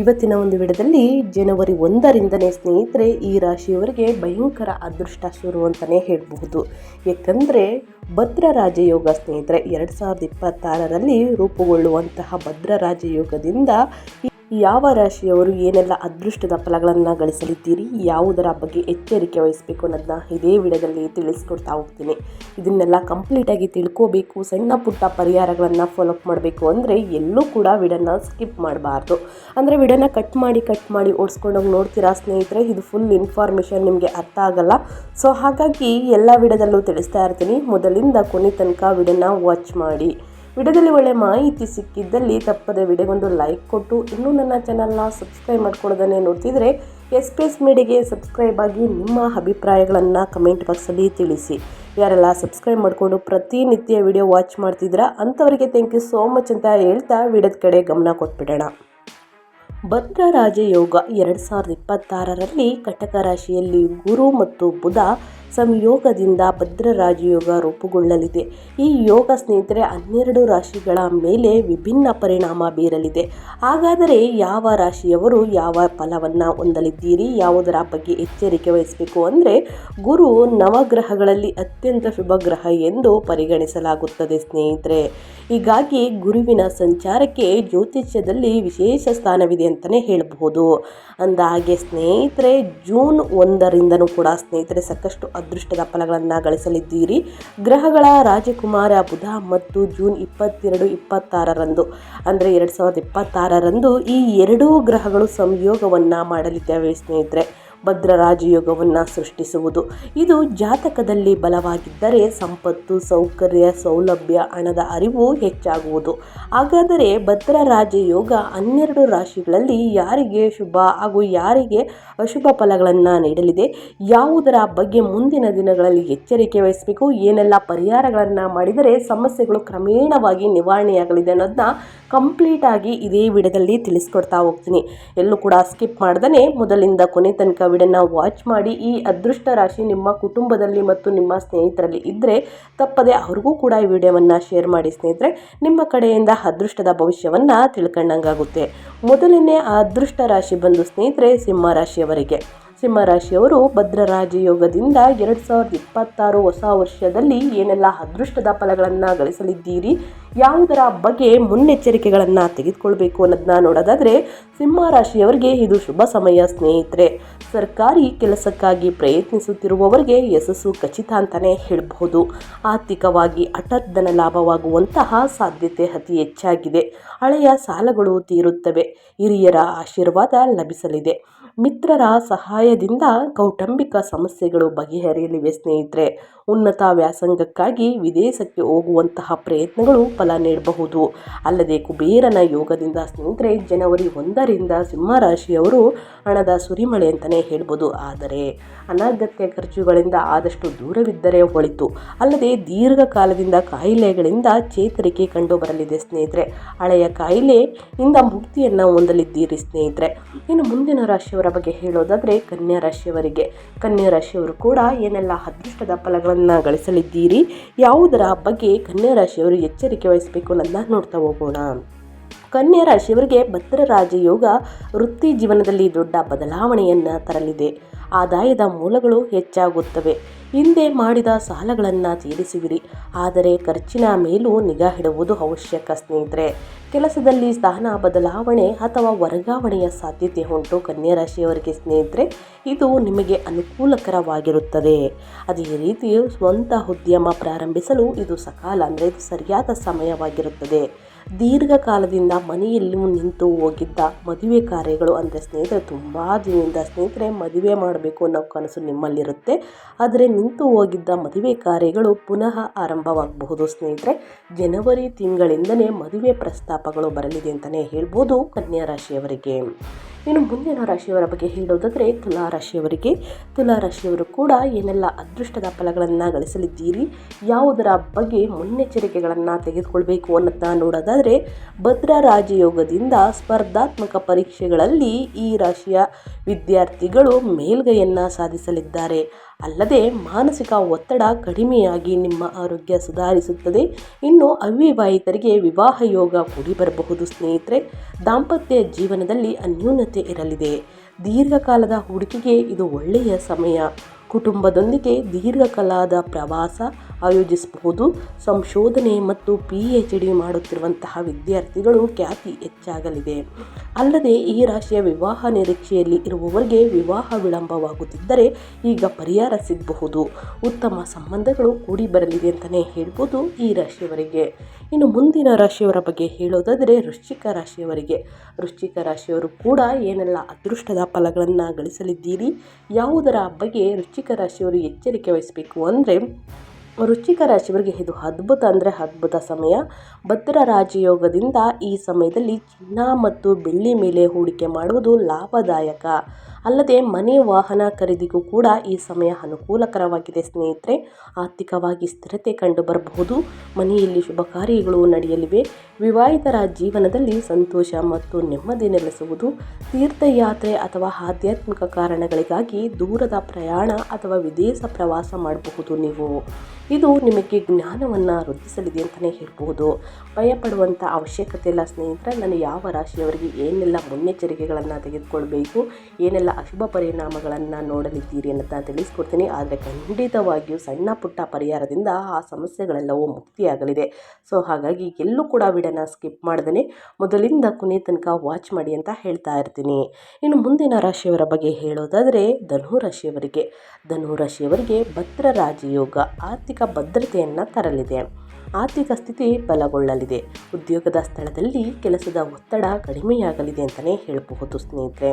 ಇವತ್ತಿನ ಒಂದು ವಿಡದಲ್ಲಿ ಜನವರಿ ಒಂದರಿಂದನೇ ಸ್ನೇಹಿತರೆ ಈ ರಾಶಿಯವರಿಗೆ ಭಯಂಕರ ಅದೃಷ್ಟ ಶುರು ಅಂತಲೇ ಹೇಳಬಹುದು. ಏಕೆಂದರೆ ಭದ್ರ ರಾಜಯೋಗ ಸ್ನೇಹಿತರೆ, ಎರಡು ಸಾವಿರದ ಇಪ್ಪತ್ತಾರರಲ್ಲಿ ರೂಪುಗೊಳ್ಳುವಂತಹ ಭದ್ರ ರಾಜಯೋಗದಿಂದ ಯಾವ ರಾಶಿಯವರು ಏನೆಲ್ಲ ಅದೃಷ್ಟದ ಫಲಗಳನ್ನು ಗಳಿಸಲಿದ್ದೀರಿ, ಯಾವುದರ ಬಗ್ಗೆ ಎಚ್ಚರಿಕೆ ವಹಿಸಬೇಕು ಅನ್ನೋದನ್ನ ಇದೇ ವಿಡಿಯೋದಲ್ಲಿ ತಿಳಿಸ್ಕೊಡ್ತಾ ಹೋಗ್ತೀನಿ. ಇದನ್ನೆಲ್ಲ ಕಂಪ್ಲೀಟಾಗಿ ತಿಳ್ಕೋಬೇಕು, ಸಣ್ಣ ಪುಟ್ಟ ಪರಿಹಾರಗಳನ್ನು ಫಾಲೋಅಪ್ ಮಾಡಬೇಕು ಅಂದರೆ ಎಲ್ಲೂ ಕೂಡ ವಿಡನ್ನ ಸ್ಕಿಪ್ ಮಾಡಬಾರ್ದು. ಅಂದರೆ ವಿಡನ್ನ ಕಟ್ ಮಾಡಿ ಕಟ್ ಮಾಡಿ ಓಡಿಸ್ಕೊಂಡೋಗಿ ನೋಡ್ತೀರಾ ಸ್ನೇಹಿತರೆ, ಇದು ಫುಲ್ ಇನ್ಫಾರ್ಮೇಷನ್ ನಿಮಗೆ ಅರ್ಥ ಆಗಲ್ಲ. ಸೊ ಹಾಗಾಗಿ ಎಲ್ಲ ವಿಡಿಯೋದಲ್ಲೂ ತಿಳಿಸ್ತಾ ಇರ್ತೀನಿ. ಮೊದಲಿಂದ ಕೊನೆ ತನಕ ವಿಡನ್ನ ವಾಚ್ ಮಾಡಿ. ವಿಡಿಯೋದಲ್ಲಿ ಒಳ್ಳೆ ಮಾಹಿತಿ ಸಿಕ್ಕಿದ್ದಲ್ಲಿ ತಪ್ಪದೆ ವಿಡಿಯೋಗೊಂದು ಲೈಕ್ ಕೊಟ್ಟು ಇನ್ನೂ ನನ್ನ ಚಾನಲ್ನ ಸಬ್ಸ್ಕ್ರೈಬ್ ಮಾಡ್ಕೊಳ್ಳೋದನ್ನೇ ನೋಡ್ತಿದ್ರೆ ಎಸ್ ಪಿ ಎಸ್ ಮೀಡಿಯಾಗೆ ಸಬ್ಸ್ಕ್ರೈಬ್ ಆಗಿ ನಿಮ್ಮ ಅಭಿಪ್ರಾಯಗಳನ್ನು ಕಮೆಂಟ್ ಬಾಕ್ಸಲ್ಲಿ ತಿಳಿಸಿ. ಯಾರೆಲ್ಲ ಸಬ್ಸ್ಕ್ರೈಬ್ ಮಾಡಿಕೊಂಡು ಪ್ರತಿನಿತ್ಯ ವಿಡಿಯೋ ವಾಚ್ ಮಾಡ್ತಿದ್ದೀರಾ, ಅಂಥವರಿಗೆ ಥ್ಯಾಂಕ್ ಯು ಸೋ ಮಚ್ ಅಂತ ಹೇಳ್ತಾ ವಿಡಿಯೋದ ಕಡೆ ಗಮನ ಕೊಟ್ಬಿಡೋಣ. ಭದ್ರ ರಾಜಯೋಗ ಎರಡು ಸಾವಿರದ ಇಪ್ಪತ್ತಾರರಲ್ಲಿ ಕಟಕ ರಾಶಿಯಲ್ಲಿ ಗುರು ಮತ್ತು ಬುಧ ಸಂಯೋಗದಿಂದ ಭದ್ರ ರಾಜಯೋಗ ರೂಪುಗೊಳ್ಳಲಿದೆ. ಈ ಯೋಗ ಸ್ನೇಹಿತರೆ, ಹನ್ನೆರಡು ರಾಶಿಗಳ ಮೇಲೆ ವಿಭಿನ್ನ ಪರಿಣಾಮ ಬೀರಲಿದೆ. ಹಾಗಾದರೆ ಯಾವ ರಾಶಿಯವರು ಯಾವ ಫಲವನ್ನು ಹೊಂದಲಿದ್ದೀರಿ? ಯಾವುದರ ಬಗ್ಗೆ ಎಚ್ಚರಿಕೆ ವಹಿಸಬೇಕು ಅಂದರೆ ಗುರು ನವಗ್ರಹಗಳಲ್ಲಿ ಅತ್ಯಂತ ಶುಭ ಗ್ರಹ ಎಂದು ಪರಿಗಣಿಸಲಾಗುತ್ತದೆ ಸ್ನೇಹಿತರೆ. ಹೀಗಾಗಿ ಗುರುವಿನ ಸಂಚಾರಕ್ಕೆ ಜ್ಯೋತಿಷ್ಯದಲ್ಲಿ ವಿಶೇಷ ಸ್ಥಾನವಿದೆ. ಅಂತಲೇ ಹೇಳಬಹುದು. ಅಂದ ಹಾಗೆ ಸ್ನೇಹಿತರೆ, ಜೂನ್ ಒಂದರಿಂದನೂ ಕೂಡ ಸ್ನೇಹಿತರೆ, ಸಾಕಷ್ಟು ಅದೃಷ್ಟದ ಫಲಗಳನ್ನು ಗಳಿಸಲಿದ್ದೀರಿ. ಗ್ರಹಗಳ ರಾಜಕುಮಾರ ಬುಧ ಮತ್ತು ಜೂನ್ ಇಪ್ಪತ್ತೆರಡು, ಇಪ್ಪತ್ತಾರರಂದು, ಅಂದರೆ ಎರಡು ಸಾವಿರದ ಇಪ್ಪತ್ತಾರರಂದು ಈ ಎರಡೂ ಗ್ರಹಗಳು ಸಂಯೋಗವನ್ನು ಮಾಡಲಿದ್ದಾವೆ ಸ್ನೇಹಿತರೆ. ಭದ್ರ ರಾಜಯೋಗವನ್ನು ಸೃಷ್ಟಿಸುವುದು. ಇದು ಜಾತಕದಲ್ಲಿ ಬಲವಾಗಿದ್ದರೆ ಸಂಪತ್ತು, ಸೌಕರ್ಯ, ಸೌಲಭ್ಯ, ಹಣದ ಅರಿವು ಹೆಚ್ಚಾಗುವುದು. ಹಾಗಾದರೆ ಭದ್ರ ರಾಜಯೋಗ ಹನ್ನೆರಡು ರಾಶಿಗಳಲ್ಲಿ ಯಾರಿಗೆ ಶುಭ ಹಾಗೂ ಯಾರಿಗೆ ಅಶುಭ ಫಲಗಳನ್ನು ನೀಡಲಿದೆ? ಯಾವುದರ ಬಗ್ಗೆ ಮುಂದಿನ ದಿನಗಳಲ್ಲಿ ಎಚ್ಚರಿಕೆ ವಹಿಸಬೇಕು? ಏನೆಲ್ಲ ಪರಿಹಾರಗಳನ್ನು ಮಾಡಿದರೆ ಸಮಸ್ಯೆಗಳು ಕ್ರಮೇಣವಾಗಿ ನಿವಾರಣೆಯಾಗಲಿದೆ ಅನ್ನೋದನ್ನ ಕಂಪ್ಲೀಟಾಗಿ ಇದೇ ವಿಡಿಯೋದಲ್ಲಿ ತಿಳಿಸ್ಕೊಡ್ತಾ ಹೋಗ್ತೀನಿ. ಎಲ್ಲೂ ಕೂಡ ಸ್ಕಿಪ್ ಮಾಡ್ದೇ ಮೊದಲಿಂದ ಕೊನೆ ತನಕ ವಿಡಿಯೋನ ವಾಚ್ ಮಾಡಿ ಈ ಅದೃಷ್ಟ ರಾಶಿ ನಿಮ್ಮ ಕುಟುಂಬದಲ್ಲಿ ಮತ್ತು ನಿಮ್ಮ ಸ್ನೇಹಿತರಲ್ಲಿ ಇದ್ದರೆ ತಪ್ಪದೆ ಅವ್ರಿಗೂ ಕೂಡ ಈ ವಿಡಿಯೋವನ್ನು ಶೇರ್ ಮಾಡಿ ಸ್ನೇಹಿತರೆ. ನಿಮ್ಮ ಕಡೆಯಿಂದ ಅದೃಷ್ಟದ ಭವಿಷ್ಯವನ್ನು ತಿಳ್ಕೊಂಡಂಗಾಗುತ್ತೆ. ಮೊದಲನೇ ಅದೃಷ್ಟ ರಾಶಿ ಬಂದು ಸ್ನೇಹಿತರೆ, ಸಿಂಹ ರಾಶಿಯವರಿಗೆ. ಸಿಂಹರಾಶಿಯವರು ಭದ್ರರಾಜಯೋಗದಿಂದ ಎರಡು ಸಾವಿರದ ಇಪ್ಪತ್ತಾರು ಹೊಸ ವರ್ಷದಲ್ಲಿ ಏನೆಲ್ಲ ಅದೃಷ್ಟದ ಫಲಗಳನ್ನು ಗಳಿಸಲಿದ್ದೀರಿ, ಯಾವುದರ ಬಗ್ಗೆ ಮುನ್ನೆಚ್ಚರಿಕೆಗಳನ್ನು ತೆಗೆದುಕೊಳ್ಬೇಕು ಅನ್ನೋದನ್ನ ನೋಡೋದಾದರೆ ಸಿಂಹರಾಶಿಯವರಿಗೆ ಇದು ಶುಭ ಸಮಯ, ಸ್ನೇಹಿತರೆ. ಸರ್ಕಾರಿ ಕೆಲಸಕ್ಕಾಗಿ ಪ್ರಯತ್ನಿಸುತ್ತಿರುವವರಿಗೆ ಯಶಸ್ಸು ಖಚಿತ ಅಂತಲೇ ಹೇಳಬಹುದು. ಆರ್ಥಿಕವಾಗಿ ಹಠಾತ್ ಧನ ಲಾಭವಾಗುವಂತಹ ಸಾಧ್ಯತೆ ಅತಿ ಹೆಚ್ಚಾಗಿದೆ. ಹಳೆಯ ಸಾಲಗಳು ತೀರುತ್ತವೆ. ಹಿರಿಯರ ಆಶೀರ್ವಾದ ಲಭಿಸಲಿದೆ. ಮಿತ್ರರ ಸಹಾಯದಿಂದ ಕೌಟುಂಬಿಕ ಸಮಸ್ಯೆಗಳು ಬಗೆಹರಿಯಲಿವೆ ಸ್ನೇಹಿತರೆ. ಉನ್ನತ ವ್ಯಾಸಂಗಕ್ಕಾಗಿ ವಿದೇಶಕ್ಕೆ ಹೋಗುವಂತಹ ಪ್ರಯತ್ನಗಳು ಫಲ ನೀಡಬಹುದು. ಅಲ್ಲದೆ ಕುಬೇರನ ಯೋಗದಿಂದ ಸ್ನೇಹಿತರೆ, ಜನವರಿ ಒಂದರಿಂದ ಸಿಂಹರಾಶಿಯವರು ಹಣದ ಸುರಿಮಳೆ ಅಂತಲೇ ಹೇಳ್ಬೋದು. ಆದರೆ ಅನಗತ್ಯ ಖರ್ಚುಗಳಿಂದ ಆದಷ್ಟು ದೂರವಿದ್ದರೆ ಹೊಳಿತು. ಅಲ್ಲದೆ ದೀರ್ಘಕಾಲದಿಂದ ಕಾಯಿಲೆಗಳಿಂದ ಚೇತರಿಕೆ ಕಂಡು ಬರಲಿದೆ ಸ್ನೇಹಿತರೆ. ಹಳೆಯ ಕಾಯಿಲೆಯಿಂದ ಮುಕ್ತಿಯನ್ನು ಹೊಂದಲಿದ್ದೀರಿ ಸ್ನೇಹಿತರೆ. ಇನ್ನು ಮುಂದಿನ ರಾಶಿಯವರ ಬಗ್ಗೆ ಹೇಳೋದಾದರೆ, ಕನ್ಯಾ ರಾಶಿಯವರಿಗೆ. ಕನ್ಯಾ ರಾಶಿಯವರು ಕೂಡ ಏನೆಲ್ಲ ಅದೃಷ್ಟದ ಫಲಗಳನ್ನು ಗಳಿಸಲಿದ್ದೀರಿ? ಯಾವುದರ ಬಗ್ಗೆ ಕನ್ಯಾ ರಾಶಿಯವರು ಎಚ್ಚರಿಕೆ ವಹಿಸಬೇಕು ಅನ್ನೋದನ್ನ ನೋಡ್ತಾ ಹೋಗೋಣ. ಕನ್ಯಾ ರಾಶಿಯವರಿಗೆ ಭದ್ರ ರಾಜಯೋಗ ವೃತ್ತಿ ಜೀವನದಲ್ಲಿ ದೊಡ್ಡ ಬದಲಾವಣೆಯನ್ನು ತರಲಿದೆ. ಆದಾಯದ ಮೂಲಗಳು ಹೆಚ್ಚಾಗುತ್ತವೆ. ಹಿಂದೆ ಮಾಡಿದ ಸಾಲಗಳನ್ನು ತೀರಿಸುವಿರಿ ಆದರೆ ಖರ್ಚಿನ ಮೇಲೂ ನಿಗಾ ಇಡುವುದು ಅವಶ್ಯಕ ಸ್ನೇಹಿತರೆ. ಕೆಲಸದಲ್ಲಿ ಸ್ಥಾನ ಬದಲಾವಣೆ ಅಥವಾ ವರ್ಗಾವಣೆಯ ಸಾಧ್ಯತೆ ಉಂಟು ರಾಶಿಯವರಿಗೆ ಸ್ನೇಹಿತರೆ. ಇದು ನಿಮಗೆ ಅನುಕೂಲಕರವಾಗಿರುತ್ತದೆ. ಅದೇ ರೀತಿ ಸ್ವಂತ ಉದ್ಯಮ ಪ್ರಾರಂಭಿಸಲು ಇದು ಸಕಾಲ ಅಂದರೆ ಸರಿಯಾದ ಸಮಯವಾಗಿರುತ್ತದೆ. ದೀರ್ಘಕಾಲದಿಂದ ಮನೆಯಲ್ಲಿ ನಿಂತು ಹೋಗಿದ್ದ ಮದುವೆ ಕಾರ್ಯಗಳು ಅಂದರೆ ಸ್ನೇಹಿತರೆ, ತುಂಬ ದಿನದಿಂದ ಸ್ನೇಹಿತರೆ, ಮದುವೆ ಮಾಡಬೇಕು ಅನ್ನೋ ಕನಸು ನಿಮ್ಮಲ್ಲಿರುತ್ತೆ. ಆದರೆ ನಿಂತು ಹೋಗಿದ್ದ ಮದುವೆ ಕಾರ್ಯಗಳು ಪುನಃ ಆರಂಭವಾಗಬಹುದು ಸ್ನೇಹಿತರೆ. ಜನವರಿ ತಿಂಗಳಿಂದಲೇ ಮದುವೆ ಪ್ರಸ್ತಾಪಗಳು ಬರಲಿದೆ ಅಂತಲೇ ಹೇಳ್ಬೋದು ಕನ್ಯಾ ರಾಶಿಯವರಿಗೆ ಇನ್ನು ಮುಂದಿನ ರಾಶಿಯವರ ಬಗ್ಗೆ ಹೇಳೋದಾದರೆ ತುಲಾ ರಾಶಿಯವರಿಗೆ ತುಲಾ ರಾಶಿಯವರು ಕೂಡ ಏನೆಲ್ಲ ಅದೃಷ್ಟದ ಫಲಗಳನ್ನು ಗಳಿಸಲಿದ್ದೀರಿ, ಯಾವುದರ ಬಗ್ಗೆ ಮುನ್ನೆಚ್ಚರಿಕೆಗಳನ್ನು ತೆಗೆದುಕೊಳ್ಬೇಕು ಅನ್ನೋದನ್ನ ನೋಡೋದಾದರೆ ಭದ್ರ ರಾಜಯೋಗದಿಂದ ಸ್ಪರ್ಧಾತ್ಮಕ ಪರೀಕ್ಷೆಗಳಲ್ಲಿ ಈ ರಾಶಿಯ ವಿದ್ಯಾರ್ಥಿಗಳು ಮೇಲ್ಗೈಯನ್ನು ಸಾಧಿಸಲಿದ್ದಾರೆ. ಅಲ್ಲದೆ ಮಾನಸಿಕ ಒತ್ತಡ ಕಡಿಮೆಯಾಗಿ ನಿಮ್ಮ ಆರೋಗ್ಯ ಸುಧಾರಿಸುತ್ತದೆ. ಇನ್ನು ಅವಿವಾಹಿತರಿಗೆ ವಿವಾಹ ಯೋಗ ಕೂಡಿ ಬರಬಹುದು ಸ್ನೇಹಿತರೆ. ದಾಂಪತ್ಯ ಜೀವನದಲ್ಲಿ ಅನ್ಯೂನ್ಯತೆ ಇರಲಿದೆ. ದೀರ್ಘಕಾಲದ ಹೂಡಿಕೆಗೆ ಇದು ಒಳ್ಳೆಯ ಸಮಯ. ಕುಟುಂಬದೊಂದಿಗೆ ದೀರ್ಘಕಾಲದ ಪ್ರವಾಸ ಆಯೋಜಿಸಬಹುದು. ಸಂಶೋಧನೆ ಮತ್ತು ಪಿ ಎಚ್ ಡಿ ಮಾಡುತ್ತಿರುವಂತಹ ವಿದ್ಯಾರ್ಥಿಗಳು ಖ್ಯಾತಿ ಹೆಚ್ಚಾಗಲಿದೆ. ಅಲ್ಲದೆ, ಈ ರಾಶಿಯ ವಿವಾಹ ನಿರೀಕ್ಷೆಯಲ್ಲಿ ಇರುವವರಿಗೆ ವಿವಾಹ ವಿಳಂಬವಾಗುತ್ತಿದ್ದರೆ ಈಗ ಪರಿಹಾರ ಸಿಗಬಹುದು. ಉತ್ತಮ ಸಂಬಂಧಗಳು ಕೂಡಿ ಬರಲಿದೆ ಅಂತಲೇ ಹೇಳ್ಬೋದು ಈ ರಾಶಿಯವರಿಗೆ ಇನ್ನು ಮುಂದಿನ ರಾಶಿಯವರ ಬಗ್ಗೆ ಹೇಳೋದಾದರೆ ವೃಶ್ಚಿಕ ರಾಶಿಯವರಿಗೆ ವೃಶ್ಚಿಕ ರಾಶಿಯವರು ಕೂಡ ಏನೆಲ್ಲ ಅದೃಷ್ಟದ ಫಲಗಳನ್ನು ಗಳಿಸಲಿದ್ದೀರಿ? ಯಾವುದರ ಬಗ್ಗೆ ವೃಶ್ಚಿಕ ರಾಶಿಯವರು ಎಚ್ಚರಿಕೆ ವಹಿಸಬೇಕು ಅಂದರೆ ವೃಶ್ಚಿಕ ರಾಶಿಯವರಿಗೆ ಇದು ಅದ್ಭುತ ಅಂದರೆ ಅದ್ಭುತ ಸಮಯ. ಭದ್ರ ರಾಜಯೋಗದಿಂದ ಈ ಸಮಯದಲ್ಲಿ ಚಿನ್ನ ಮತ್ತು ಬೆಳ್ಳಿ ಮೇಲೆ ಹೂಡಿಕೆ ಮಾಡುವುದು ಲಾಭದಾಯಕ. ಅಲ್ಲದೆ ಮನೆ ವಾಹನ ಖರೀದಿಗೂ ಕೂಡ ಈ ಸಮಯ ಅನುಕೂಲಕರವಾಗಿದೆ ಸ್ನೇಹಿತರೆ. ಆರ್ಥಿಕವಾಗಿ ಸ್ಥಿರತೆ ಕಂಡು ಬರಬಹುದು. ಮನೆಯಲ್ಲಿ ಶುಭ ಕಾರ್ಯಗಳು ನಡೆಯಲಿವೆ. ವಿವಾಹಿತರ ಜೀವನದಲ್ಲಿ ಸಂತೋಷ ಮತ್ತು ನೆಮ್ಮದಿ ನೆಲೆಸುವುದು ತೀರ್ಥಯಾತ್ರೆ ಅಥವಾ ಆಧ್ಯಾತ್ಮಿಕ ಕಾರಣಗಳಿಗಾಗಿ ದೂರದ ಪ್ರಯಾಣ ಅಥವಾ ವಿದೇಶ ಪ್ರವಾಸ ಮಾಡಬಹುದು ನೀವು. ಇದು ನಿಮಗೆ ಜ್ಞಾನವನ್ನು ವೃದ್ಧಿಸಲಿದೆ ಅಂತಲೇ ಹೇಳ್ಬೋದು ಭಯಪಡುವಂಥ ಅವಶ್ಯಕತೆ ಇಲ್ಲ ಸ್ನೇಹಿತರೆ. ನಾನು ಯಾವ ರಾಶಿಯವರಿಗೆ ಏನೆಲ್ಲ ಮುನ್ನೆಚ್ಚರಿಕೆಗಳನ್ನು ತೆಗೆದುಕೊಳ್ಬೇಕು, ಏನೆಲ್ಲ ಅಶುಭ ಪರಿಣಾಮಗಳನ್ನು ನೋಡಲಿದ್ದೀರಿ ಅಂತ ತಿಳಿಸ್ಕೊಡ್ತೀನಿ. ಆದರೆ ಖಂಡಿತವಾಗಿಯೂ ಸಣ್ಣ ಪುಟ್ಟ ಪರಿಹಾರದಿಂದ ಆ ಸಮಸ್ಯೆಗಳೆಲ್ಲವೂ ಮುಕ್ತಿಯಾಗಲಿದೆ. ಸೊ ಹಾಗಾಗಿ ಎಲ್ಲೂ ಕೂಡ ವಿಡನ ಸ್ಕಿಪ್ ಮಾಡ್ದೇ ಮೊದಲಿಂದ ಕೊನೆ ತನಕ ವಾಚ್ ಮಾಡಿ ಅಂತ ಹೇಳ್ತಾ ಇರ್ತೀನಿ. ಇನ್ನು ಮುಂದಿನ ರಾಶಿಯವರ ಬಗ್ಗೆ ಹೇಳೋದಾದರೆ ಧನು ರಾಶಿಯವರಿಗೆ. ಧನು ರಾಶಿಯವರಿಗೆ ಭದ್ರ ರಾಜಯೋಗ, ಆರ್ಥಿಕ ಭದ್ರತೆಯನ್ನು ತರಲಿದೆ. ಆರ್ಥಿಕ ಸ್ಥಿತಿ ಬಲಗೊಳ್ಳಲಿದೆ. ಉದ್ಯೋಗದ ಸ್ಥಳದಲ್ಲಿ ಕೆಲಸದ ಒತ್ತಡ ಕಡಿಮೆಯಾಗಲಿದೆ ಅಂತಲೇ ಹೇಳಬಹುದು ಸ್ನೇಹಿತರೆ.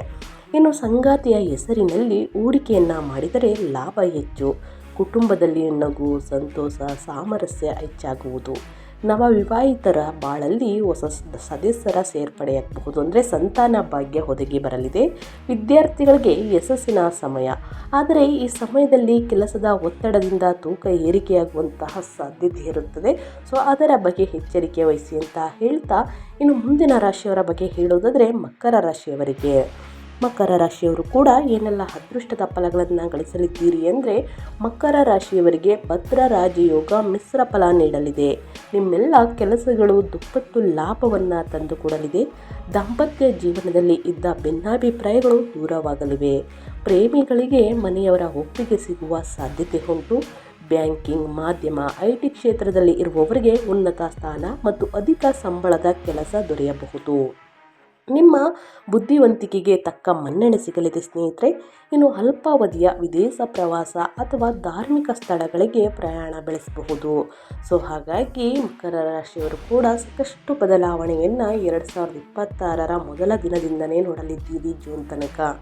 ಇನ್ನು ಸಂಗಾತಿಯ ಹೆಸರಿನಲ್ಲಿ ಹೂಡಿಕೆಯನ್ನು ಮಾಡಿದರೆ ಲಾಭ ಹೆಚ್ಚು. ಕುಟುಂಬದಲ್ಲಿ ನಗು, ಸಂತೋಷ, ಸಾಮರಸ್ಯ ಹೆಚ್ಚಾಗುವುದು. ನವ ವಿವಾಹಿತರ ಬಾಳಲ್ಲಿ ಹೊಸ ಸದಸ್ಯರ ಸೇರ್ಪಡೆಯಾಗಬಹುದು. ಅಂದರೆ ಸಂತಾನ ಭಾಗ್ಯ ಒದಗಿ ಬರಲಿದೆ. ವಿದ್ಯಾರ್ಥಿಗಳಿಗೆ ಯಶಸ್ಸಿನ ಸಮಯ. ಆದರೆ ಈ ಸಮಯದಲ್ಲಿ ಕೆಲಸದ ಒತ್ತಡದಿಂದ ತೂಕ ಏರಿಕೆಯಾಗುವಂತಹ ಸಾಧ್ಯತೆ ಇರುತ್ತದೆ. ಸೊ, ಅದರ ಬಗ್ಗೆ ಎಚ್ಚರಿಕೆ ವಹಿಸಿ ಅಂತ ಹೇಳ್ತಾ, ಇನ್ನು ಮುಂದಿನ ರಾಶಿಯವರ ಬಗ್ಗೆ ಹೇಳೋದಾದರೆ ಮಕರ ರಾಶಿಯವರಿಗೆ. ಮಕರ ರಾಶಿಯವರು ಕೂಡ ಏನೆಲ್ಲ ಅದೃಷ್ಟದ ಫಲಗಳನ್ನು ಗಳಿಸಲಿದ್ದೀರಿ ಅಂದರೆ ಮಕರ ರಾಶಿಯವರಿಗೆ ಭದ್ರ ರಾಜಯೋಗ ಮಿಶ್ರ ಫಲ ನೀಡಲಿದೆ. ನಿಮ್ಮೆಲ್ಲ ಕೆಲಸಗಳು, ದುಪ್ಪಟ್ಟು ಲಾಭವನ್ನು ತಂದುಕೊಡಲಿದೆ ದಾಂಪತ್ಯ ಜೀವನದಲ್ಲಿ ಇದ್ದ ಭಿನ್ನಾಭಿಪ್ರಾಯಗಳು ದೂರವಾಗಲಿವೆ. ಪ್ರೇಮಿಗಳಿಗೆ ಮನೆಯವರ ಒಪ್ಪಿಗೆ ಸಿಗುವ ಸಾಧ್ಯತೆ ಉಂಟು. ಬ್ಯಾಂಕಿಂಗ್ ಮಾಧ್ಯಮ ಐ ಟಿ ಕ್ಷೇತ್ರದಲ್ಲಿ ಇರುವವರಿಗೆ ಉನ್ನತ ಸ್ಥಾನ ಮತ್ತು ಅಧಿಕ ಸಂಬಳದ ಕೆಲಸ ದೊರೆಯಬಹುದು. ನಿಮ್ಮ ಬುದ್ಧಿವಂತಿಕೆಗೆ ತಕ್ಕ ಮನ್ನಣೆ ಸಿಗಲಿದೆ ಸ್ನೇಹಿತರೆ. ಇನ್ನು ಅಲ್ಪಾವಧಿಯ ವಿದೇಶ ಪ್ರವಾಸ ಅಥವಾ ಧಾರ್ಮಿಕ ಸ್ಥಳಗಳಿಗೆ ಪ್ರಯಾಣ ಬೆಳೆಸಬಹುದು. ಸೊ, ಹಾಗಾಗಿ ಮಕರ ರಾಶಿಯವರು ಕೂಡ ಸಾಕಷ್ಟು ಬದಲಾವಣೆಯನ್ನು ಎರಡು ಸಾವಿರದ ಇಪ್ಪತ್ತಾರರ ಮೊದಲ ದಿನದಿಂದಲೇ ನೋಡಲಿದ್ದೀರಿ ಜೂನ್ ತನಕ.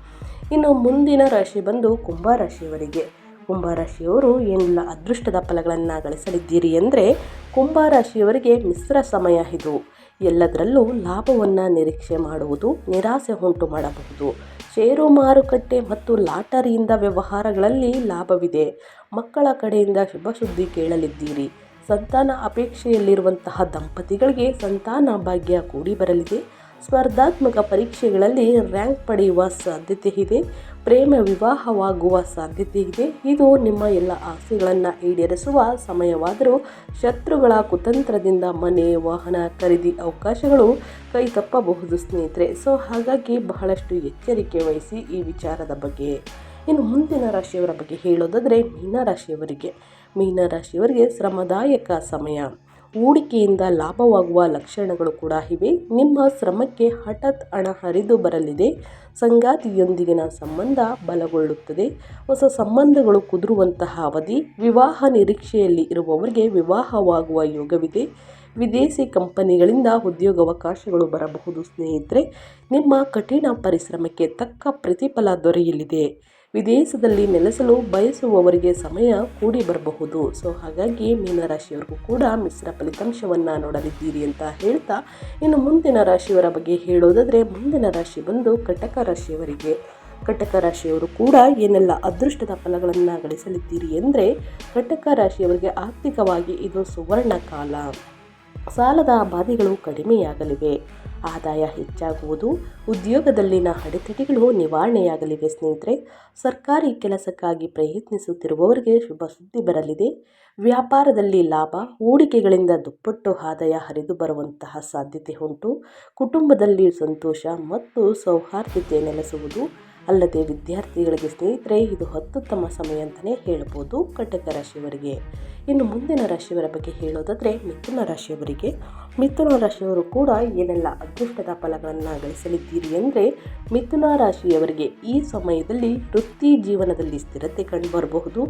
ಇನ್ನು ಮುಂದಿನ ರಾಶಿ ಬಂದು ಕುಂಭ ರಾಶಿಯವರಿಗೆ. ಕುಂಭರಾಶಿಯವರು ಏನೆಲ್ಲ, ಅದೃಷ್ಟದ ಫಲಗಳನ್ನು ಗಳಿಸಲಿದ್ದೀರಿ ಅಂದರೆ ಕುಂಭರಾಶಿಯವರಿಗೆ ಮಿಶ್ರ ಸಮಯ ಇದು. ಎಲ್ಲದರಲ್ಲೂ ಲಾಭವನ್ನು ನಿರೀಕ್ಷೆ ಮಾಡುವುದು ನಿರಾಸೆ ಉಂಟು ಮಾಡಬಹುದು. ಷೇರು ಮಾರುಕಟ್ಟೆ ಮತ್ತು ಲಾಟರಿಯಿಂದ ವ್ಯವಹಾರಗಳಲ್ಲಿ ಲಾಭವಿದೆ. ಮಕ್ಕಳ ಕಡೆಯಿಂದ ಶುಭ ಸುದ್ದಿ ಕೇಳಲಿದ್ದೀರಿ. ಸಂತಾನ ಅಪೇಕ್ಷೆಯಲ್ಲಿರುವಂತಹ ದಂಪತಿಗಳಿಗೆ ಸಂತಾನ ಭಾಗ್ಯ ಕೂಡಿ ಬರಲಿದೆ ಸ್ಪರ್ಧಾತ್ಮಕ ಪರೀಕ್ಷೆಗಳಲ್ಲಿ ರ್ಯಾಂಕ್ ಪಡೆಯುವ ಸಾಧ್ಯತೆ ಇದೆ ಪ್ರೇಮ ವಿವಾಹವಾಗುವ ಸಾಧ್ಯತೆ ಇದೆ ಇದು ನಿಮ್ಮ ಎಲ್ಲ ಆಸೆಗಳನ್ನು ಈಡೇರಿಸುವ ಸಮಯವಾದರೂ ಶತ್ರುಗಳ ಕುತಂತ್ರದಿಂದ ಮನೆ, ವಾಹನ ಖರೀದಿ ಅವಕಾಶಗಳು ಕೈ ತಪ್ಪಬಹುದು ಸ್ನೇಹಿತರೆ. ಸೊ ಹಾಗಾಗಿ ಬಹಳಷ್ಟು ಎಚ್ಚರಿಕೆ ವಹಿಸಿ ಈ ವಿಚಾರದ ಬಗ್ಗೆ. ಇನ್ನು ಮುಂದಿನ ರಾಶಿಯವರ ಬಗ್ಗೆ ಹೇಳೋದಾದರೆ ಮೀನರಾಶಿಯವರಿಗೆ. ಮೀನರಾಶಿಯವರಿಗೆ ಶ್ರಮದಾಯಕ ಸಮಯ. ಹೂಡಿಕೆಯಿಂದ ಲಾಭವಾಗುವ ಲಕ್ಷಣಗಳು ಕೂಡ ಇವೆ. ನಿಮ್ಮ ಶ್ರಮಕ್ಕೆ ಹಠಾತ್ ಹಣ ಹರಿದು ಬರಲಿದೆ. ಸಂಗಾತಿಯೊಂದಿಗಿನ ಸಂಬಂಧ ಬಲಗೊಳ್ಳುತ್ತದೆ. ಹೊಸ ಸಂಬಂಧಗಳು ಕುದುರುವಂತಹ ಅವಧಿ, ವಿವಾಹ ನಿರೀಕ್ಷೆಯಲ್ಲಿ ಇರುವವರಿಗೆ ವಿವಾಹವಾಗುವ ಯೋಗವಿದೆ. ವಿದೇಶಿ ಕಂಪನಿಗಳಿಂದ ಉದ್ಯೋಗಾವಕಾಶಗಳು ಬರಬಹುದು ಸ್ನೇಹಿತರೆ. ನಿಮ್ಮ ಕಠಿಣ ಪರಿಶ್ರಮಕ್ಕೆ ತಕ್ಕ ಪ್ರತಿಫಲ ದೊರೆಯಲಿದೆ. ವಿದೇಶದಲ್ಲಿ ನೆಲೆಸಲು ಬಯಸುವವರಿಗೆ ಸಮಯ ಕೂಡಿ ಬರಬಹುದು. ಸೊ, ಹಾಗಾಗಿ ಮೀನರಾಶಿಯವರಿಗೂ ಕೂಡ ಮಿಶ್ರ ಫಲಿತಾಂಶವನ್ನು ನೋಡಲಿದ್ದೀರಿ ಅಂತ ಹೇಳ್ತಾ ಇನ್ನು ಮುಂದಿನ ರಾಶಿಯವರ ಬಗ್ಗೆ ಹೇಳೋದಾದರೆ ಮುಂದಿನ ರಾಶಿ ಬಂದು ಕಟಕ ರಾಶಿಯವರಿಗೆ. ಕಟಕ ರಾಶಿಯವರು ಕೂಡ ಏನೆಲ್ಲ ಅದೃಷ್ಟದ ಫಲಗಳನ್ನು ಗಳಿಸಲಿದ್ದೀರಿ ಅಂದರೆ ಕಟಕ ರಾಶಿಯವರಿಗೆ ಆರ್ಥಿಕವಾಗಿ ಇದು ಸುವರ್ಣ ಕಾಲ ಸಾಲದ ಬಾಧೆಗಳು ಕಡಿಮೆಯಾಗಲಿವೆ. ಆದಾಯ ಹೆಚ್ಚಾಗುವುದು, ಉದ್ಯೋಗದಲ್ಲಿನ ಅಡೆತಡೆಗಳು ನಿವಾರಣೆಯಾಗಲಿವೆ ಸ್ನೇಹಿತರೆ. ಸರ್ಕಾರಿ ಕೆಲಸಕ್ಕಾಗಿ ಪ್ರಯತ್ನಿಸುತ್ತಿರುವವರಿಗೆ ಶುಭ ಸುದ್ದಿ ಬರಲಿದೆ. ವ್ಯಾಪಾರದಲ್ಲಿ ಲಾಭ, ಹೂಡಿಕೆಗಳಿಂದ ದುಪ್ಪಟ್ಟು ಆದಾಯ ಹರಿದು ಬರುವಂತಹ ಸಾಧ್ಯತೆ ಉಂಟು. ಕುಟುಂಬದಲ್ಲಿ ಸಂತೋಷ ಮತ್ತು ಸೌಹಾರ್ದತೆ ನೆಲೆಸುವುದು ಅಲ್ಲದೆ ವಿದ್ಯಾರ್ಥಿಗಳಿಗೆ ಸ್ನೇಹಿತರೆ, ಇದು ಅತ್ಯುತ್ತಮ ಸಮಯ ಅಂತಲೇ ಹೇಳ್ಬೋದು ಕಟಕ ರಾಶಿಯವರಿಗೆ. ಇನ್ನು ಮುಂದಿನ ರಾಶಿಯವರ ಬಗ್ಗೆ ಹೇಳೋದಾದರೆ, ಮಿಥುನ ರಾಶಿಯವರಿಗೆ. ಮಿಥುನ ರಾಶಿಯವರು ಕೂಡ ಏನೆಲ್ಲ ಅದೃಷ್ಟದ ಫಲಗಳನ್ನು ಗಳಿಸಲಿದ್ದೀರಿ ಅಂದರೆ, ಮಿಥುನ ರಾಶಿಯವರಿಗೆ ಈ ಸಮಯದಲ್ಲಿ ವೃತ್ತಿ ಜೀವನದಲ್ಲಿ ಸ್ಥಿರತೆ ಕಂಡುಬರಬಹುದು.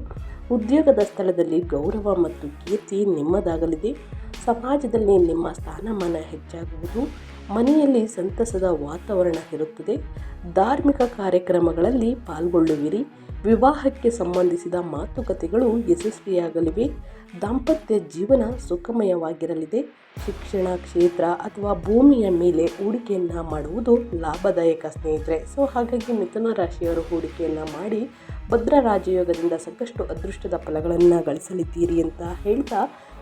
ಉದ್ಯೋಗದ ಸ್ಥಳದಲ್ಲಿ ಗೌರವ ಮತ್ತು ಕೀರ್ತಿ ನಿಮ್ಮದಾಗಲಿದೆ. ಸಮಾಜದಲ್ಲಿ ನಿಮ್ಮ ಸ್ಥಾನಮಾನ ಹೆಚ್ಚಾಗುವುದು. ಮನೆಯಲ್ಲಿ ಸಂತಸದ ವಾತಾವರಣ ಇರುತ್ತದೆ. ಧಾರ್ಮಿಕ ಕಾರ್ಯಕ್ರಮಗಳಲ್ಲಿ ಪಾಲ್ಗೊಳ್ಳುವಿರಿ. ವಿವಾಹಕ್ಕೆ ಸಂಬಂಧಿಸಿದ ಮಾತುಕತೆಗಳು ಯಶಸ್ವಿಯಾಗಲಿವೆ. ದಾಂಪತ್ಯ ಜೀವನ ಸುಖಮಯವಾಗಿರಲಿದೆ. ಶಿಕ್ಷಣ ಕ್ಷೇತ್ರ ಅಥವಾ ಭೂಮಿಯ ಮೇಲೆ ಹೂಡಿಕೆಯನ್ನು ಮಾಡುವುದು ಲಾಭದಾಯಕ ಸ್ನೇಹಿತರೆ. ಸೊ ಹಾಗಾಗಿ ಮಿಥುನ ರಾಶಿಯವರು ಹೂಡಿಕೆಯನ್ನು ಮಾಡಿ ಭದ್ರ ರಾಜಯೋಗದಿಂದ ಸಾಕಷ್ಟು ಅದೃಷ್ಟದ ಫಲಗಳನ್ನು ಗಳಿಸಲಿದ್ದೀರಿ ಅಂತ ಹೇಳ್ತಾ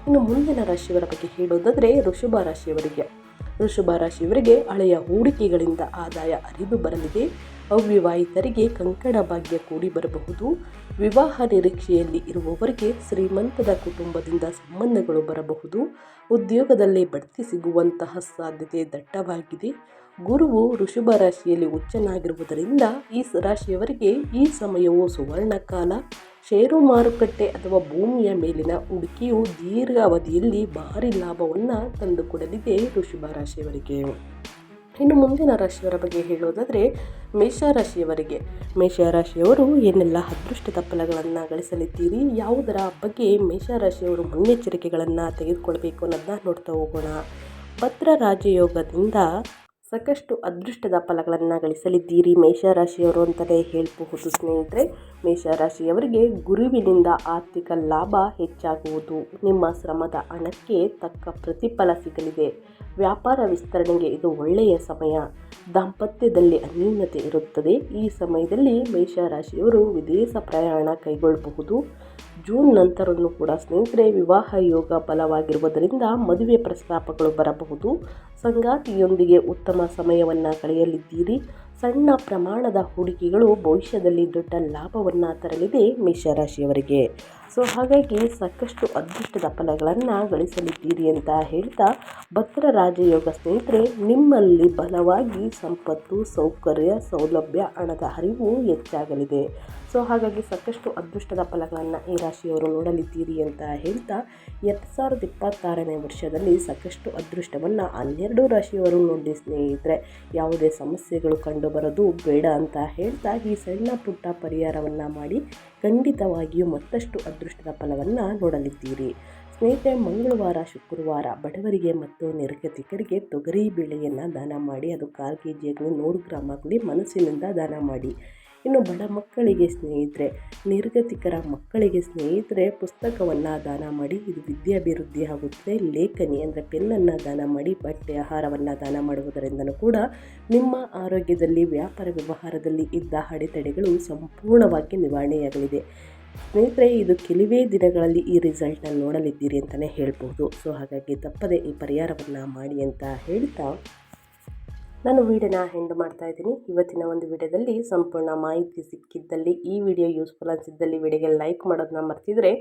ಇನ್ನು ಮುಂದಿನ ರಾಶಿಯವರ ಬಗ್ಗೆ ಹೇಳೋದಾದರೆ ಋಷಭ ರಾಶಿಯವರಿಗೆ. ವೃಷಭ ರಾಶಿಯವರಿಗೆ ಹಳೆಯ ಹೂಡಿಕೆಗಳಿಂದ ಆದಾಯ ಅರಿವು ಬರಲಿದೆ. ಅವಿವಾಹಿತರಿಗೆ ಕಂಕಣ ಭಾಗ್ಯ ಕೂಡಿ ಬರಬಹುದು. ವಿವಾಹ ನಿರೀಕ್ಷೆಯಲ್ಲಿ ಇರುವವರಿಗೆ ಶ್ರೀಮಂತದ ಕುಟುಂಬದಿಂದ ಸಂಬಂಧಗಳು ಬರಬಹುದು. ಉದ್ಯೋಗದಲ್ಲಿ ಬಡ್ತಿ ಸಿಗುವಂತಹ ಸಾಧ್ಯತೆ ದಟ್ಟವಾಗಿದೆ. ಗುರುವು ಋಷಭ ರಾಶಿಯಲ್ಲಿ ಉಚ್ಚನಾಗಿರುವುದರಿಂದ ಈ ರಾಶಿಯವರಿಗೆ ಈ ಸಮಯವು ಸುವರ್ಣಕಾಲ. ಷೇರು ಮಾರುಕಟ್ಟೆ ಅಥವಾ ಭೂಮಿಯ ಮೇಲಿನ ಹೂಡಿಕೆಯು ದೀರ್ಘಾವಧಿಯಲ್ಲಿ ಭಾರಿ ಲಾಭವನ್ನು ತಂದುಕೊಡಲಿದೆ ಋಷಭ ರಾಶಿಯವರಿಗೆ. ಇನ್ನು ಮುಂದಿನ ರಾಶಿಯವರ ಬಗ್ಗೆ ಹೇಳೋದಾದರೆ ಮೇಷರಾಶಿಯವರಿಗೆ ಮೇಷರಾಶಿಯವರು ಏನೆಲ್ಲ ಅದೃಷ್ಟದ ಫಲಗಳನ್ನು ಗಳಿಸಲಿದ್ದೀರಿ, ಯಾವುದರ ಬಗ್ಗೆ ಮೇಷರಾಶಿಯವರು ಮುನ್ನೆಚ್ಚರಿಕೆಗಳನ್ನು ತೆಗೆದುಕೊಳ್ಬೇಕು ಅನ್ನೋದನ್ನ ನೋಡ್ತಾ ಹೋಗೋಣ. ಭದ್ರ ರಾಜಯೋಗದಿಂದ ಸಾಕಷ್ಟು ಅದೃಷ್ಟದ ಫಲಗಳನ್ನು ಗಳಿಸಲಿದ್ದೀರಿ ಮೇಷರಾಶಿಯವರು ಅಂತಲೇ ಹೇಳಬಹುದು ಸ್ನೇಹಿತರೆ. ಮೇಷರಾಶಿಯವರಿಗೆ ಗುರುವಿನಿಂದ ಆರ್ಥಿಕ ಲಾಭ ಹೆಚ್ಚಾಗುವುದು, ನಿಮ್ಮ ಶ್ರಮದ ಹಣಕ್ಕೆ ತಕ್ಕ ಪ್ರತಿಫಲ ಸಿಗಲಿದೆ. ವ್ಯಾಪಾರ ವಿಸ್ತರಣೆಗೆ ಇದು ಒಳ್ಳೆಯ ಸಮಯ. ದಾಂಪತ್ಯದಲ್ಲಿ ಅನ್ಯೂನ್ಯತೆ ಇರುತ್ತದೆ. ಈ ಸಮಯದಲ್ಲಿ ಮೇಷರಾಶಿಯವರು ವಿದೇಶ ಪ್ರಯಾಣ ಕೈಗೊಳ್ಳಬಹುದು. ಜೂನ್ ನಂತರವೂ ಕೂಡ ಸ್ನೇಹಿತರೆ ವಿವಾಹ ಯೋಗ ಬಲವಾಗಿರುವುದರಿಂದ ಮದುವೆ ಪ್ರಸ್ತಾಪಗಳು ಬರಬಹುದು. ಸಂಗಾತಿಯೊಂದಿಗೆ ಉತ್ತಮ ಸಮಯವನ್ನು ಕಳೆಯಲಿದ್ದೀರಿ. ಸಣ್ಣ ಪ್ರಮಾಣದ ಹೂಡಿಕೆಗಳು ಭವಿಷ್ಯದಲ್ಲಿ ದೊಡ್ಡ ಲಾಭವನ್ನು ತರಲಿದೆ ಮೇಷರಾಶಿಯವರಿಗೆ ಸೊ, ಹಾಗಾಗಿ ಸಾಕಷ್ಟು ಅದೃಷ್ಟದ ಫಲಗಳನ್ನು ಗಳಿಸಲಿದ್ದೀರಿ ಅಂತ ಹೇಳ್ತಾ ಭದ್ರ ರಾಜಯೋಗ ಸ್ನೇಹಿತರೆ, ನಿಮ್ಮಲ್ಲಿ ಬಲವಾಗಿ ಸಂಪತ್ತು, ಸೌಕರ್ಯ, ಸೌಲಭ್ಯ, ಹಣದ ಹರಿವು ಹೆಚ್ಚಾಗಲಿದೆ. ಸೊ, ಹಾಗಾಗಿ ಸಾಕಷ್ಟು ಅದೃಷ್ಟದ ಫಲಗಳನ್ನು ಈ ರಾಶಿಯವರು ನೋಡಲಿದ್ದೀರಿ ಅಂತ ಹೇಳ್ತಾ ಎರಡು ಸಾವಿರದ ಇಪ್ಪತ್ತಾರನೇ ವರ್ಷದಲ್ಲಿ ಸಾಕಷ್ಟು ಅದೃಷ್ಟವನ್ನು ಹನ್ನೆರಡು ರಾಶಿಯವರು ನೋಡಿ ಸ್ನೇಹಿತರೆ. ಯಾವುದೇ ಸಮಸ್ಯೆಗಳು ಕಂಡುಬರೋದು ಬೇಡ ಅಂತ ಹೇಳ್ತಾ ಈ ಸಣ್ಣ ಪುಟ್ಟ ಪರಿಹಾರವನ್ನು ಮಾಡಿ ಖಂಡಿತವಾಗಿಯೂ ಮತ್ತಷ್ಟು ಅದೃಷ್ಟದ ಫಲವನ್ನು ನೋಡಲಿದ್ದೀರಿ. ಸ್ನೇಹಿತರೆ, ಮಂಗಳವಾರ, ಶುಕ್ರವಾರ ಬಡವರಿಗೆ ಮತ್ತು ನಿರ್ಗತಿಕರಿಗೆ ತೊಗರಿ ಬೇಳೆಯನ್ನು ದಾನ ಮಾಡಿ, ಅದು ಕಾಲು ಕೆ ಜಿ ಆಗಲಿ ನೂರು ಗ್ರಾಮ್ ಆಗಲಿ ಮನಸ್ಸಿನಿಂದ ದಾನ ಮಾಡಿ. ಇನ್ನು ಬಡ ಮಕ್ಕಳಿಗೆ ಸ್ನೇಹಿತರೆ, ನಿರ್ಗತಿಕರ ಮಕ್ಕಳಿಗೆ ಸ್ನೇಹಿತರೆ, ಪುಸ್ತಕವನ್ನು ದಾನ ಮಾಡಿ, ಇದು ವಿದ್ಯಾಭಿವೃದ್ಧಿ ಆಗುತ್ತೆ ಲೇಖನಿ ಅಂದರೆ ಪೆನ್ನನ್ನು ದಾನ ಮಾಡಿ, ಬಟ್ಟೆ, ಆಹಾರವನ್ನು ದಾನ ಮಾಡುವುದರಿಂದಲೂ ಕೂಡ ನಿಮ್ಮ ಆರೋಗ್ಯದಲ್ಲಿ, ವ್ಯಾಪಾರ ವ್ಯವಹಾರದಲ್ಲಿ ಇದ್ದ ಅಡೆತಡೆಗಳು ಸಂಪೂರ್ಣವಾಗಿ ನಿವಾರಣೆಯಾಗಲಿದೆ. ಸ್ನೇಹಿತರೆ, ಇದು ಕೆಲವೇ ದಿನಗಳಲ್ಲಿ ಈ ರಿಸಲ್ಟನ್ನು ನೋಡಲಿದ್ದೀರಿ ಅಂತಲೇ ಹೇಳ್ಬೋದು. ಸೊ, ಹಾಗಾಗಿ ತಪ್ಪದೆ ಈ ಪರಿಹಾರವನ್ನು ಮಾಡಿ ಅಂತ ಹೇಳ್ತಾ ನಾನು ವೀಡಿಯೋನ ಹೆಂಡ್ ಮಾಡ್ತಾ ಇದ್ದೀನಿ. ಇವತ್ತಿನ ಒಂದು ವಿಡಿಯೋದಲ್ಲಿ ಸಂಪೂರ್ಣ ಮಾಹಿತಿ ಸಿಕ್ಕಿದ್ದಲ್ಲಿ, ಈ ವಿಡಿಯೋ ಯೂಸ್ಫುಲ್ ಅನಿಸಿದ್ದಲ್ಲಿ ವಿಡಿಯೋಗೆ ಲೈಕ್ ಮಾಡೋದನ್ನ ಮರ್ತಿದ್ರೆ,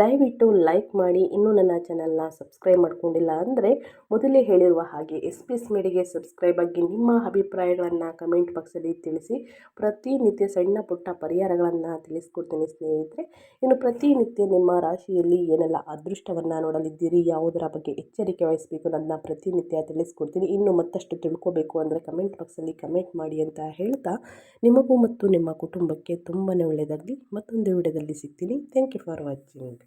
ದಯವಿಟ್ಟು ಲೈಕ್ ಮಾಡಿ. ಇನ್ನೂ ನನ್ನ ಚಾನಲ್ನ ಸಬ್ಸ್ಕ್ರೈಬ್ ಮಾಡ್ಕೊಂಡಿಲ್ಲ ಅಂದರೆ, ಮೊದಲೇ ಹೇಳಿರುವ ಹಾಗೆ ಎಸ್ ಪಿ ಎಸ್ ಮೀಡಿಗೆ ಸಬ್ಸ್ಕ್ರೈಬ್ ಆಗಿ ನಿಮ್ಮ ಅಭಿಪ್ರಾಯಗಳನ್ನು ಕಮೆಂಟ್ ಬಾಕ್ಸಲ್ಲಿ ತಿಳಿಸಿ, ಪ್ರತಿನಿತ್ಯ ಸಣ್ಣ ಪುಟ್ಟ ಪರಿಹಾರಗಳನ್ನು ತಿಳಿಸ್ಕೊಡ್ತೀನಿ ಸ್ನೇಹಿತರೆ. ಇನ್ನು ಪ್ರತಿನಿತ್ಯ ನಿಮ್ಮ ರಾಶಿಯಲ್ಲಿ ಏನೆಲ್ಲ ಅದೃಷ್ಟವನ್ನು ನೋಡಲಿದ್ದೀರಿ, ಯಾವುದರ ಬಗ್ಗೆ ಎಚ್ಚರಿಕೆ ವಹಿಸಬೇಕು ನನ್ನ ಪ್ರತಿನಿತ್ಯ ತಿಳಿಸ್ಕೊಡ್ತೀನಿ. ಇನ್ನು ಮತ್ತಷ್ಟು ತಿಳ್ಕೋಬೇಕು ಅಂದರೆ ಕಮೆಂಟ್ ಬಾಕ್ಸಲ್ಲಿ ಕಮೆಂಟ್ ಮಾಡಿ ಅಂತ ಹೇಳ್ತಾ ನಿಮಗೂ ಮತ್ತು ನಿಮ್ಮ ಕುಟುಂಬಕ್ಕೆ ತುಂಬಾ ಒಳ್ಳೆಯದಾಗಲಿ. ಮತ್ತೊಂದು ವಿಡಿಯೋದಲ್ಲಿ ಸಿಗ್ತೀನಿ. Thank you for watching